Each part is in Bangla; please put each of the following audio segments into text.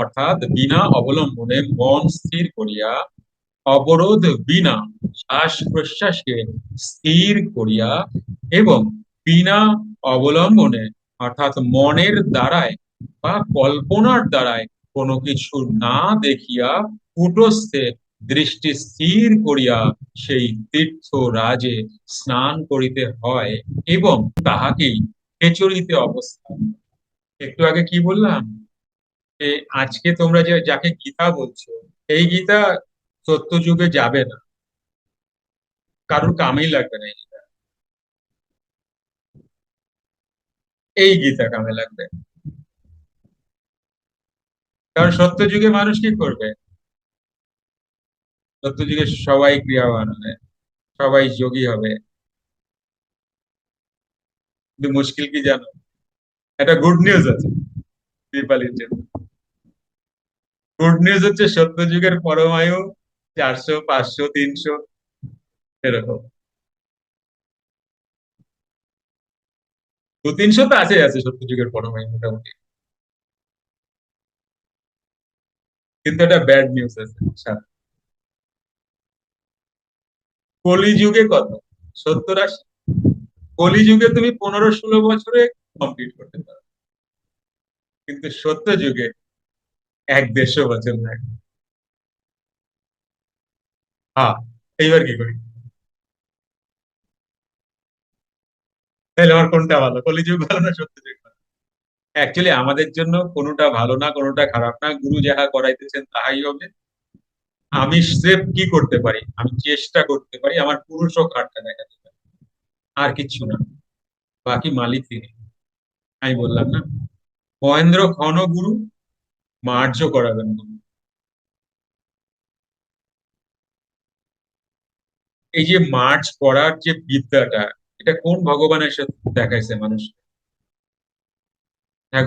অর্থাৎ বিনা অবলম্বনে মন স্থির করিয়া, অবরোধ বিনা শ্বাস প্রশ্বাসকে স্থির করিয়া এবং বিনা অবলম্বনে, অর্থাৎ মনের দ্বারায় বা কল্পনার দ্বারায় কোনো কিছু না দেখিয়া কুটস্থে দৃষ্টি স্থির করিয়া সেই তীর্থ রাজে স্নান করিতে হয় এবং তাহাকেই খেচরিতে অবস্থান একটু আগে কি বললাম? আজকে তোমরা যে, যাকে গীতা বলছো, এই গীতা সত্য যুগে যাবে না। কারোর কামেই লাগবে না এই গীতা। এই গীতা কামে লাগবে। কারণ সত্য যুগে মানুষ কি করবে? সত্য যুগে সবাই ক্রিয়াবান হবে, সবাই যোগী হবে। কিন্তু মুশকিল কি জানো? একটা গুড নিউজ আছে কৃপালির জন্য। গুড নিউজ হচ্ছে সত্য যুগের পরমায়ু চারশো, পাঁচশো, তিনশো, এরকম। দু তিনশো তো আছে আছে সত্য যুগের পরমায়ু মোটামুটি। কিন্তু একটা ব্যাড নিউজ আছে সাথে। কলিযুগে কত? সত্তর আশি কলিযুগে তুমি পনেরো, ষোলো বছরে কমপ্লিট করতে পারো। কিন্তু সত্য যুগে এক দেড়শো বছর লাগে হ্যাঁ এইবার কি করি? তাহলে আমার কোনটা ভালো? কলিযুগ ভালো না সত্য যুগ ভালো? অ্যাকচুয়ালি আমাদের জন্য কোনোটা ভালো না, কোনোটা খারাপ না, গুরু যাহা করাইতেছেন তাহাই হবে। আমি স্রেফ কি করতে পারি? আমি চেষ্টা করতে পারি, আমার পুরুষ ও খাটটা দেখাতে পারি। আর কিচ্ছু না। বাকি মালিক তিনি। আমি বললাম না। মহেন্দ্র ঘন গুরু মার্জ করাবেন এই যে মার্চ করার যে বিদ্যাটা, এটা কোন ভগবানের সাথে দেখাইছে মানুষ? হ্যাঁ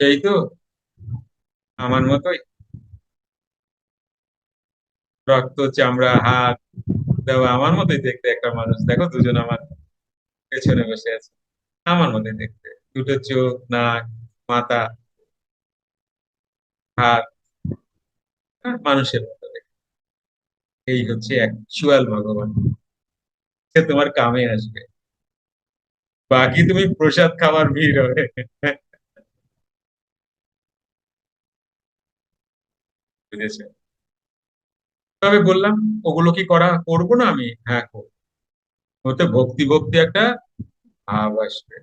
সেই তো, আমার মতোই। রক্ত, চামড়া, হাত, দেওয়া, আমার মতোই দেখতে একটা মানুষ। দেখো দুজন আমার পেছনে বসে আছে। আমার মতোই দেখতে। দুটো চোখ নাক মাথা হাত হ্যাঁ, মানুষের মতো এই হচ্ছে অ্যাকচুয়াল ভগবান। সে তোমার কামে আসবে। বাকি তুমি প্রসাদ খাবার ভিড় হবে। বুঝেছ? তবে বললাম ওগুলো কি করা করব না আমি? হ্যাঁ করব। ওতে ভক্তি ভক্তি একটা ভাব আসবে।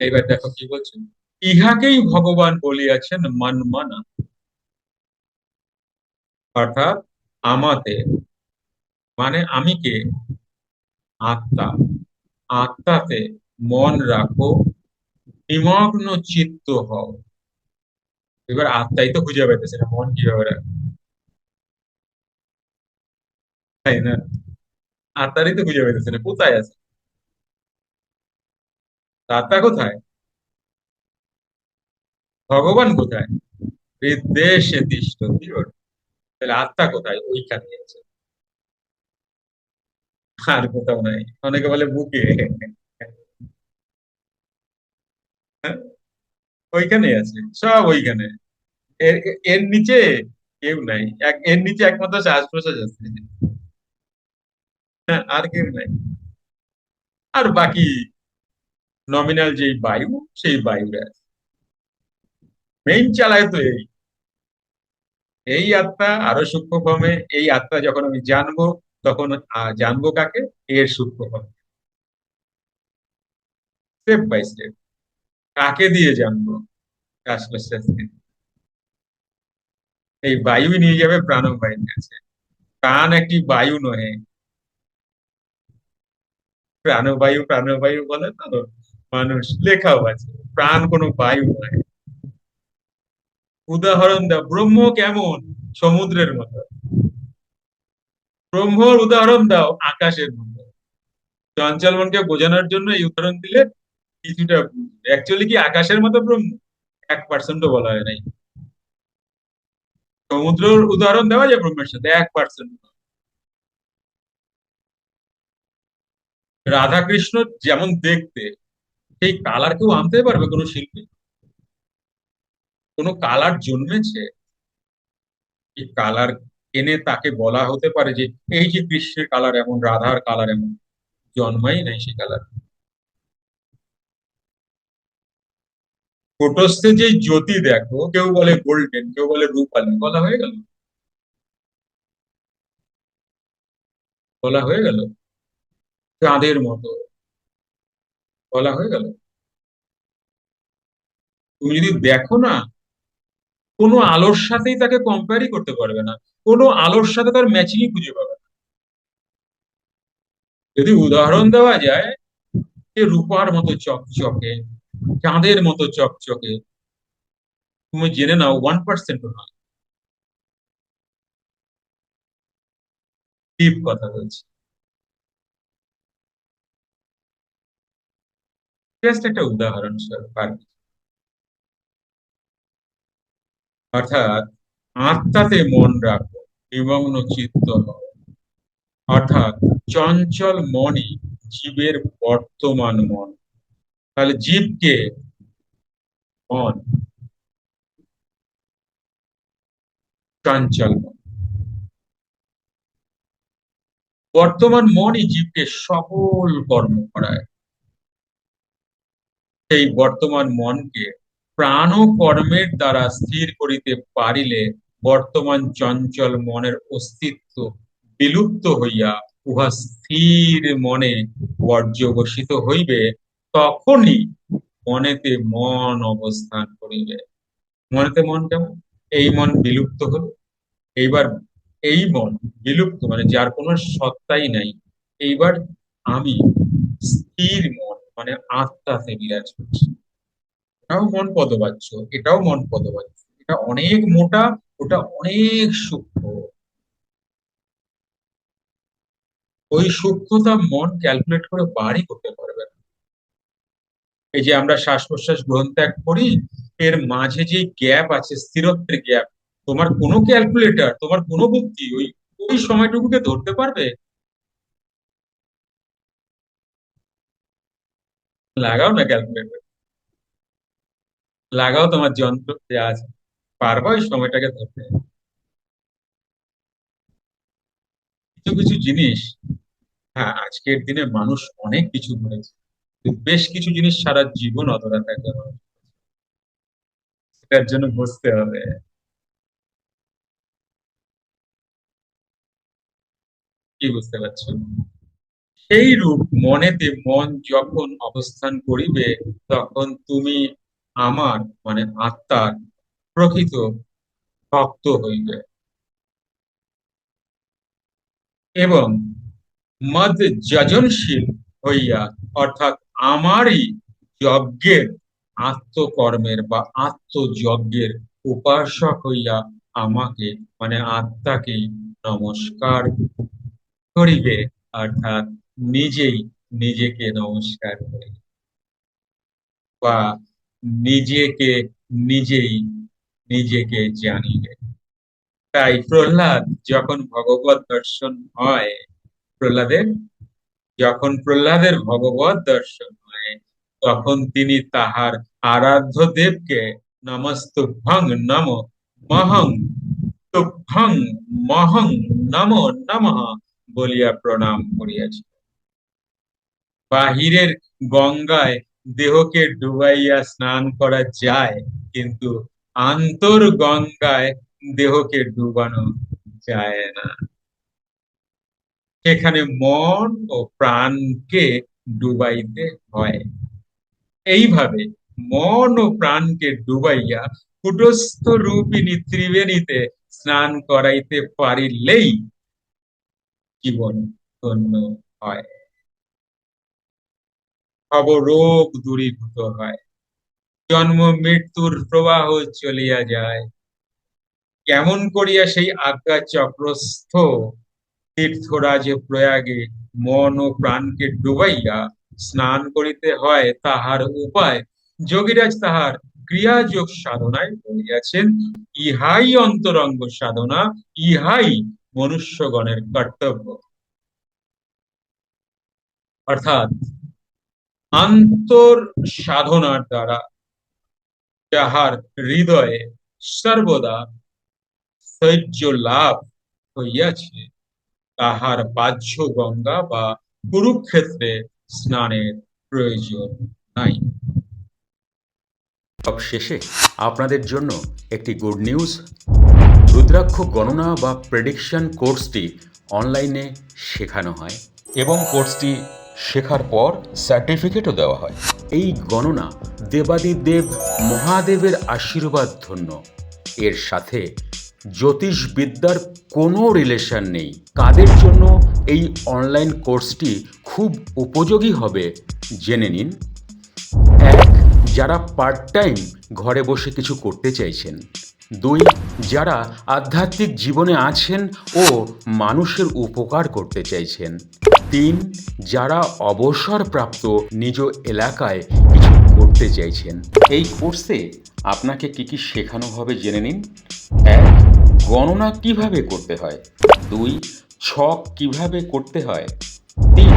এইবার দেখো কি বলছে? ইহাকেই ভগবান বলিয়াছেন মনমানা অর্থাৎ আমাতে মানে আমি কে? আত্মা। আত্মাতে মন রাখো, নিমগ্ন চিত্ত হও। এবার আত্মাই তো খুঁজে পাইতেছে না, মন কীভাবে রাখবে? তাই না? আত্মারই তো খুঁজে পাইতেছে না, কোথায় আছে? আত্মা কোথায়? ভগবান কোথায়? হৃদেশে তিষ্ঠতি তাহলে আত্মা কোথায়? ওইখানে আছে। আর কোথাও নাই। অনেকে বলে বুকে। ওইখানে আছে। সব ওইখানে। এর নিচে কেউ নাই। এর নিচে একমাত্র শ্বাস প্রশ্বাস আছে। হ্যাঁ, আর কেউ নাই। আর বাকি নমিনাল যেই বায়ু, সেই আছে মেইন চালায় তো এই। এই আত্মা আরও সূক্ষ্ম এই আত্মা যখন আমি জানব, তখন জানব কাকে? এর সূক্ষ্ম স্টেপ বাই স্টেপ কাকে দিয়ে জানব? এই বায়ু নিয়ে যাবে প্রাণবায়ুর কাছে। প্রাণ একটি বায়ু নহে। প্রাণবায়ু প্রাণবায়ু বলে তো? মানুষ, লেখাও আছে, প্রাণ কোনো বায়ু নয় উদাহরণ দাও, ব্রহ্ম কেমন? সমুদ্রের মতো। ব্রহ্মর উদাহরণ দাও, আকাশের মতো। চঞ্চল মনকে বোঝানোর জন্য এই উদাহরণ দিলে কিছুটা অ্যাকচুয়ালি কি আকাশের মতো ব্রহ্ম? এক পার্সেন্টও বলা হয় নাই। সমুদ্রের উদাহরণ দেওয়া যায় ব্রহ্মের সাথে, এক পার্সেন্ট রাধা কৃষ্ণ যেমন দেখতে সেই কালার কেউ আনতে পারবে কোনো শিল্পী? কোনো কালার জন্মেছে? এই কালার এনে তাকে বলা হতে পারে যে, এই যে কৃষ্ণের কালার এমন, রাধার কালার এমন, জন্মাই নাই সেই কালার ফটোসে যে জ্যোতি দেখো, কেউ বলে গোল্ডেন, কেউ বলে রূপালী, বলা হয়ে গেল? বলা হয়ে গেল? চাঁদের মতো। বলা হয়ে গেল। তুমি যদি দেখো না, কোনো আলোর সাথেই তাকে কম্পেয়ারই করতে পারবে না। কোনো আলোর সাথে তার ম্যাচিংই খুঁজে পাবে না। যদি উদাহরণ দেওয়া যায় যে রূপার মতো চকচকে, চাঁদের মতো চকচকে, তুমি জেনে নাও ওয়ান পার্সেন্ট না। ডিপ কথা বলছি। জাস্ট একটা উদাহরণ কি। অর্থাৎ, আত্মাতে মন রাখো, নিমগ্ন চিত্ত অর্থাৎ, চঞ্চল মনই জীবের বর্তমান মন। তাহলে জীবকে মন, চঞ্চল মন। বর্তমান মনই জীবকে সকল কর্ম করায়। সেই বর্তমান মনকে প্রাণ কর্মের দ্বারা স্থির করিতে পারিলে বর্তমান চঞ্চল মনের অস্তিত্ব বিলুপ্ত হইয়া উহা স্থির মনে পর্যবসিত হইবে, তখনই মনেতে মন অবস্থান করিবে। মনেতে মন কেমন? এই মন বিলুপ্ত হলো। এইবার এই মন বিলুপ্ত মানে যার কোনো সত্তাই নাই, এইবার আমি স্থির মন মানে আত্মাতে বিরাজ করছি এটাও মন পদবাচ্য, এটাও মন পদবাচ্য। এটা অনেক মোটা, ওটা অনেক সূক্ষ্ম। ওই সূক্ষ্মতা মন ক্যালকুলেট করে বারই করতে পারবে না। এই যে আমরা শ্বাস প্রশ্বাস গ্রহণ ত্যাগ করি, এর মাঝে যে গ্যাপ আছে, স্থিরত্বের গ্যাপ তোমার কোনো ক্যালকুলেটর তোমার কোনো বুদ্ধি ওই ওই সময়টুকুকে ধরতে পারবে? লাগাও না ক্যালকুলেটর লাগাও তোমার যন্ত্র যে আছে। পারবা ওই সময়টাকে ধরতে। কিছু কিছু জিনিস হ্যাঁ আজকের দিনে মানুষ অনেক কিছু করেছে। বেশ কিছু জিনিস সারা জীবন অধরা থাকে আমার। সেটার জন্য বুঝতে হবে। কি বুঝতে পারছ? সেই রূপ মনেতে মন যখন অবস্থান করিবে, তখন তুমি আমার মানে আত্মার প্রকৃত ভক্ত হইবে। এবং মদ যজনশীল হইয়া, অর্থাৎ আমারই যজ্ঞের আত্মকর্মের বা আত্মযজ্ঞের উপাসক হইয়া আমাকে মানে আত্মাকেই নমস্কার করিবে, অর্থাৎ নিজেই নিজেকে নমস্কার করিবে বা নিজেকে নিজেই নিজেকে জানিবে তাই প্রহ্লাদ যখন ভগবত দর্শন হয়, প্রহ্লাদের, যখন প্রহ্লাদের ভগবত দর্শন হয়, তখন তিনি তাহার আরাধ্য দেবকে নমস্তুভ্যং নম মহং, তুভ্যং মহং নম নমঃ বলিয়া প্রণাম করিয়াছি বাহিরের গঙ্গায় দেহকে ডুবাইয়া স্নান করা যায়, কিন্তু আন্তর গঙ্গায় দেহকে ডুবানো যায় না। সেখানে মন ও প্রাণকে ডুবাইতে হয়। এইভাবে মন ও প্রাণকে ডুবাইয়া কুটস্থ রূপিণী ত্রিবেণীতে স্নান করাইতে পারিলেই জীবন ধন্য হয়। অবরোগ দূরীভূত হয়। জন্ম মৃত্যুর প্রবাহ চলিয়া যায়। কেমন করিয়া সেই আজ্ঞা চক্রস্থ তীর্থরাজে প্রয়াগে মন ও প্রাণকে ডুবাইয়া স্নান করিতে হয়, তাহার উপায় যোগীরাজ তাহার ক্রিয়াযোগ সাধনায় বলিয়াছেন, ইহাই অন্তরঙ্গ সাধনা, ইহাই মনুষ্যগণের কর্তব্য। অর্থাৎ আন্তর সাধনার দ্বারা যাহার হৃদয়ে সর্বদা সহ্য লাভ হইয়াছে তাহার বাহ্য গঙ্গা বা কুরুক্ষেত্রে স্নানের প্রয়োজন নাই। শেষে আপনাদের জন্য একটি গুড নিউজ। রুদ্রাক্ষ গণনা বা প্রেডিকশন কোর্সটি অনলাইনে শেখানো হয়। এবং কোর্সটি শেখার পর সার্টিফিকেটও দেওয়া হয়। এই গণনা দেবাদিদেব মহাদেবের আশীর্বাদ ধন্য। এর সাথে জ্যোতিষবিদ্যার কোনো রিলেশন নেই। কাদের জন্য এই অনলাইন কোর্সটি খুব উপযোগী হবে জেনে নিন। এক, যারা পার্ট টাইম ঘরে বসে কিছু করতে চাইছেন। দুই, যারা আধ্যাত্মিক জীবনে আছেন ও মানুষের উপকার করতে চাইছেন। তিন যারা অবসরপ্রাপ্ত নিজ এলাকায় কিছু করতে চাইছেন। এই কোর্সে আপনাকে কি কি শেখানো হবে জেনে নিন। এক, গণনা কীভাবে করতে হয়। দুই, ছক কীভাবে করতে হয়। তিন,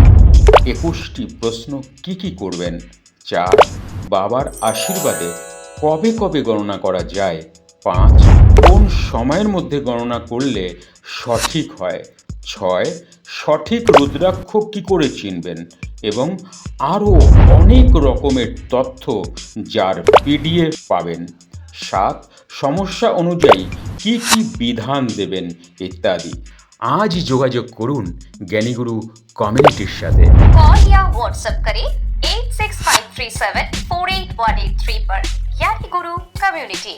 একুশটি প্রশ্ন কি কি করবেন। চার, বাবার আশীর্বাদে কবে কবে গণনা করা যায়। পাঁচ, কোন সময়ের মধ্যে গণনা করলে সঠিক হয়। ছয় সঠিক রুদ্রাক্ষ কি করে চিনবেন এবং আরও অনেক রকমের তথ্য যার পিডিএফ পাবেন সাত সমস্যা অনুযায়ী কি কি বিধান দেবেন ইত্যাদি আজ যোগাযোগ করুন জ্ঞানীগুরু কমিউনিটির সাথে कॉल या व्हाट्सएप करें eight six five three seven four eight one eight three पर ज्ञानी गुरु कम्युनिटी